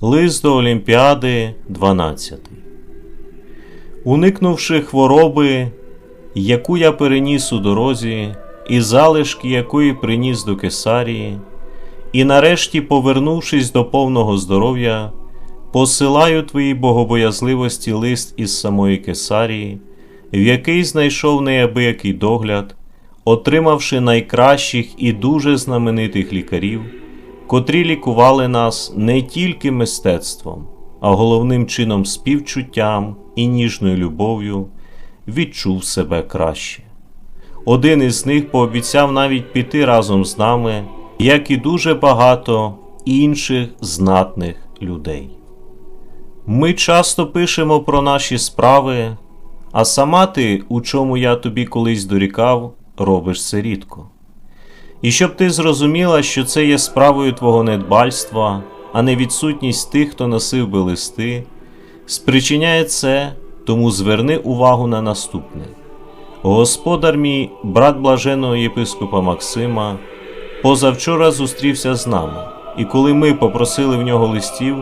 Лист до Олімпіади 12. Уникнувши хвороби, яку я переніс у дорозі, і залишки якої приніс до Кесарії, і нарешті, повернувшись до повного здоров'я, посилаю твоїй богобоязливості лист із самої Кесарії, в який знайшов неабиякий догляд, отримавши найкращих і дуже знаменитих лікарів, котрі лікували нас не тільки мистецтвом, а головним чином співчуттям і ніжною любов'ю, відчув себе краще. Один із них пообіцяв навіть піти разом з нами, як і дуже багато інших знатних людей. Ми часто пишемо про наші справи, а сама ти, у чому я тобі колись дорікав, робиш це рідко. І щоб ти зрозуміла, що це є справою твого недбальства, а не відсутність тих, хто носив би листи, спричиняє це, тому зверни увагу на наступне. Господар мій, брат блаженого єпископа Максима, позавчора зустрівся з нами, і коли ми попросили в нього листів,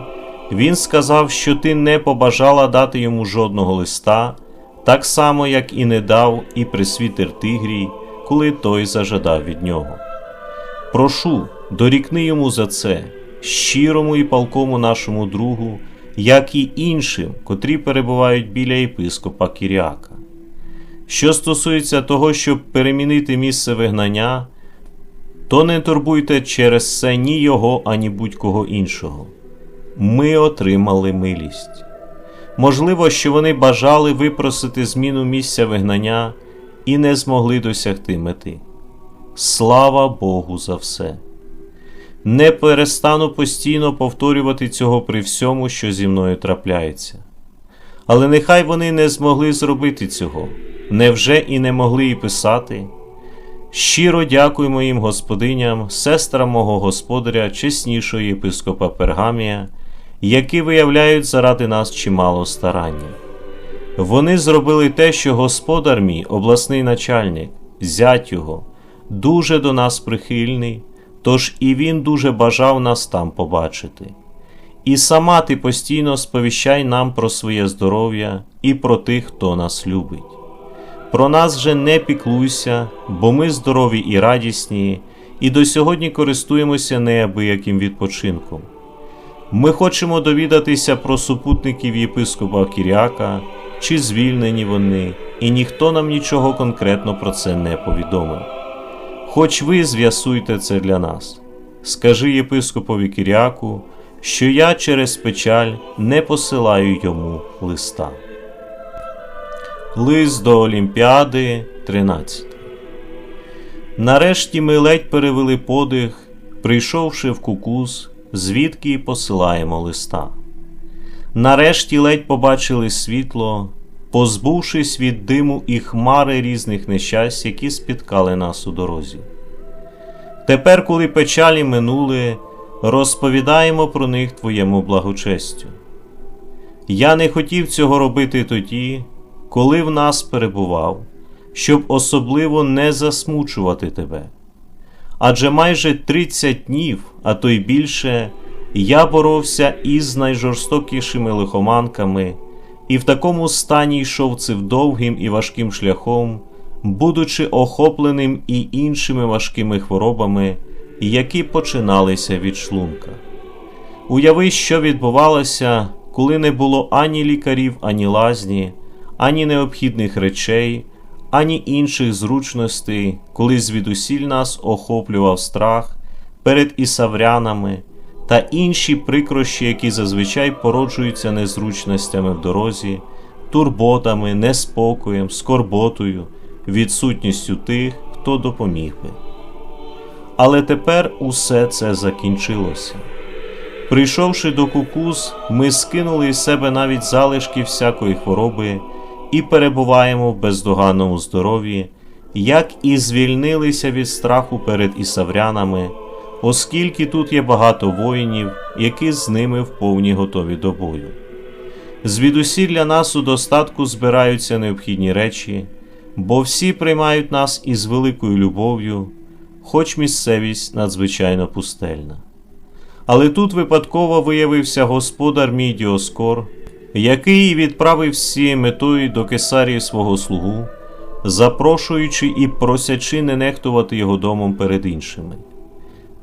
він сказав, що ти не побажала дати йому жодного листа, так само, як і не дав і присвітер Тигрій, коли той зажадав від нього. Прошу, дорікни йому за це, щирому і палкому нашому другу, як і іншим, котрі перебувають біля єпископа Кіріака. Що стосується того, щоб перемінити місце вигнання, то не турбуйте через це ні його, ані будь-кого іншого. Ми отримали милість. Можливо, що вони бажали випросити зміну місця вигнання і не змогли досягти мети. Слава Богу за все. Не перестану постійно повторювати цього при всьому, що зі мною трапляється. Але нехай вони не змогли зробити цього, невже і не могли і писати. Щиро дякую моїм господиням, сестрам мого господаря, чеснішого єпископа Пергамія, які виявляють заради нас чимало старання. Вони зробили те, що господар мій, обласний начальник, зять його, дуже до нас прихильний, тож і він дуже бажав нас там побачити. І сама ти постійно сповіщай нам про своє здоров'я і про тих, хто нас любить. Про нас же не піклуйся, бо ми здорові і радісні, і до сьогодні користуємося неабияким відпочинком. Ми хочемо довідатися про супутників єпископа Кіряка, чи звільнені вони, і ніхто нам нічого конкретно про це не повідомив. Хоч ви з'ясуйте це для нас. Скажи єпископові Кіряку, що я через печаль не посилаю йому листа. Лист до Олімпіади 13 Нарешті ми ледь перевели подих, прийшовши в кукуз, звідки посилаємо листа. Нарешті ледь побачили світло, позбувшись від диму і хмари різних нещасть, які спіткали нас у дорозі. Тепер, коли печалі минули, розповідаємо про них Твоєму благочестю. Я не хотів цього робити тоді, коли в нас перебував, щоб особливо не засмучувати тебе. Адже майже 30 днів, а то й більше, я боровся із найжорстокішими лихоманками, і в такому стані йшов цим довгим і важким шляхом, будучи охопленим і іншими важкими хворобами, які починалися від шлунка. Уяви, що відбувалося, коли не було ані лікарів, ані лазні, ані необхідних речей, ані інших зручностей, коли звідусіль нас охоплював страх перед ісаврянами та інші прикрощі, які зазвичай породжуються незручностями в дорозі, турботами, неспокоєм, скорботою, відсутністю тих, хто допоміг би. Але тепер усе це закінчилося. Прийшовши до кукуз, ми скинули із себе навіть залишки всякої хвороби і перебуваємо в бездоганному здоров'ї, як і звільнилися від страху перед ісаврянами, оскільки тут є багато воїнів, які з ними в повні готові до бою. Звідусіль для нас у достатку збираються необхідні речі, бо всі приймають нас із великою любов'ю, хоч місцевість надзвичайно пустельна. Але тут випадково виявився господар мій Діоскор, який відправив всі метою до Кесарії свого слугу, запрошуючи і просячи не нехтувати його домом перед іншими.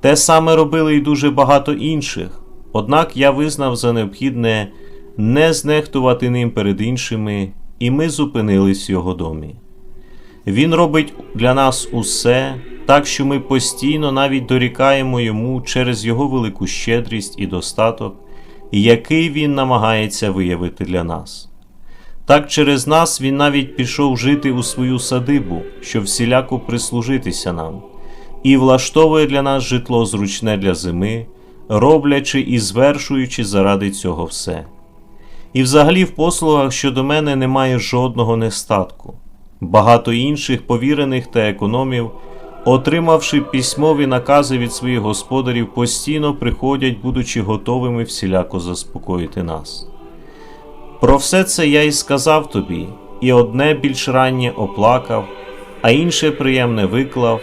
Те саме робили й дуже багато інших, однак я визнав за необхідне не знехтувати ним перед іншими, і ми зупинились в його домі. Він робить для нас усе, так що ми постійно навіть дорікаємо йому через його велику щедрість і достаток, який він намагається виявити для нас. Так через нас він навіть пішов жити у свою садибу, щоб всіляко прислужитися нам, і влаштовує для нас житло зручне для зими, роблячи і звершуючи заради цього все. І взагалі в послугах щодо мене немає жодного нестатку. Багато інших повірених та економів, отримавши письмові накази від своїх господарів, постійно приходять, будучи готовими всіляко заспокоїти нас. Про все це я й сказав тобі, і одне більш раннє оплакав, а інше приємне виклав,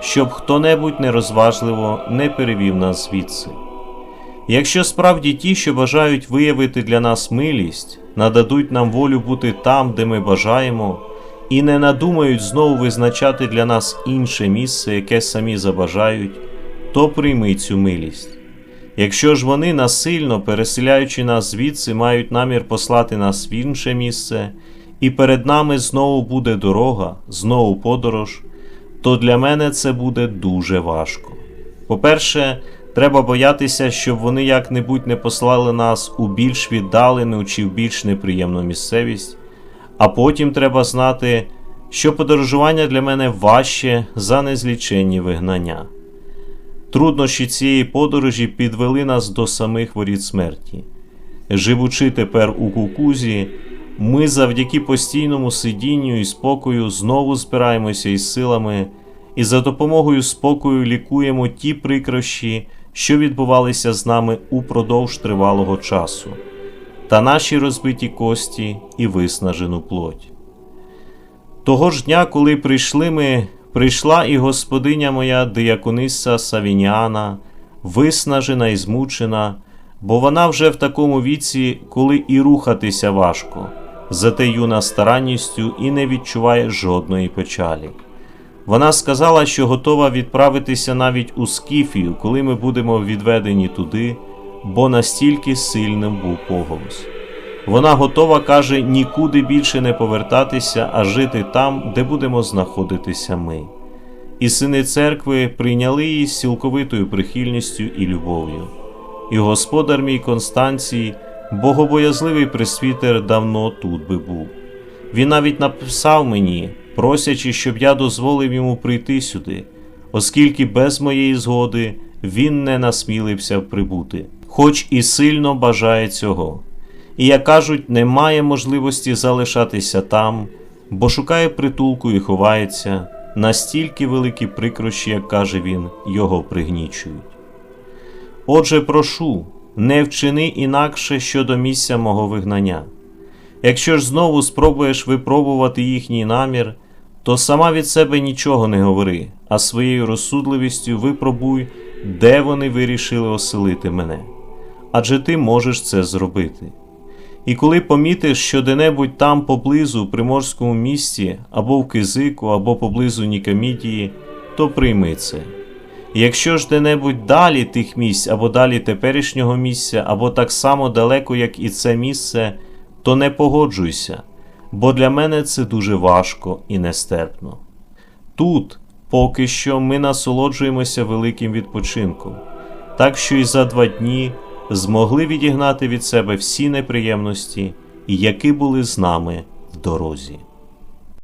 щоб хто-небудь нерозважливо не перевів нас звідси. Якщо справді ті, що бажають виявити для нас милість, нададуть нам волю бути там, де ми бажаємо, і не надумають знову визначати для нас інше місце, яке самі забажають, то прийми цю милість. Якщо ж вони насильно, переселяючи нас звідси, мають намір послати нас в інше місце, і перед нами знову буде дорога, знову подорож, то для мене це буде дуже важко. По-перше, треба боятися, щоб вони як-небудь не послали нас у більш віддалену чи в більш неприємну місцевість, а потім треба знати, що подорожування для мене важче за незліченні вигнання. Труднощі цієї подорожі підвели нас до самих воріт смерті. Живучи тепер у кукузі, ми завдяки постійному сидінню і спокою знову збираємося із силами і за допомогою спокою лікуємо ті прикрощі, що відбувалися з нами упродовж тривалого часу, та наші розбиті кості і виснажену плоть. Того ж дня, коли прийшли ми, прийшла і господиня моя диякониса Савініана, виснажена і змучена, бо вона вже в такому віці, коли і рухатися важко, зате юна старанністю і не відчуває жодної печалі. Вона сказала, що готова відправитися навіть у Скіфію, коли ми будемо відведені туди, бо настільки сильним був поголос. Вона готова, каже, нікуди більше не повертатися, а жити там, де будемо знаходитися ми. І сини церкви прийняли її з цілковитою прихильністю і любов'ю. І господар мій Констанцій, богобоязливий пресвітер, давно тут би був. Він навіть написав мені, просячи, щоб я дозволив йому прийти сюди, оскільки без моєї згоди він не насмілився прибути, хоч і сильно бажає цього. І, як кажуть, немає можливості залишатися там, бо шукає притулку і ховається, настільки великі прикрощі, як каже він, його пригнічують. Отже, прошу, не вчини інакше щодо місця мого вигнання. Якщо ж знову спробуєш випробувати їхній намір, то сама від себе нічого не говори, а своєю розсудливістю випробуй, де вони вирішили оселити мене. Адже ти можеш це зробити. І коли помітиш, що де-небудь там поблизу в приморському місті, або в Кизику, або поблизу Нікамідії, то прийми це. Якщо ж де-небудь далі тих місць, або далі теперішнього місця, або так само далеко, як і це місце, то не погоджуйся, бо для мене це дуже важко і нестерпно. Тут поки що ми насолоджуємося великим відпочинком, так що і за два дні змогли відігнати від себе всі неприємності, які були з нами в дорозі.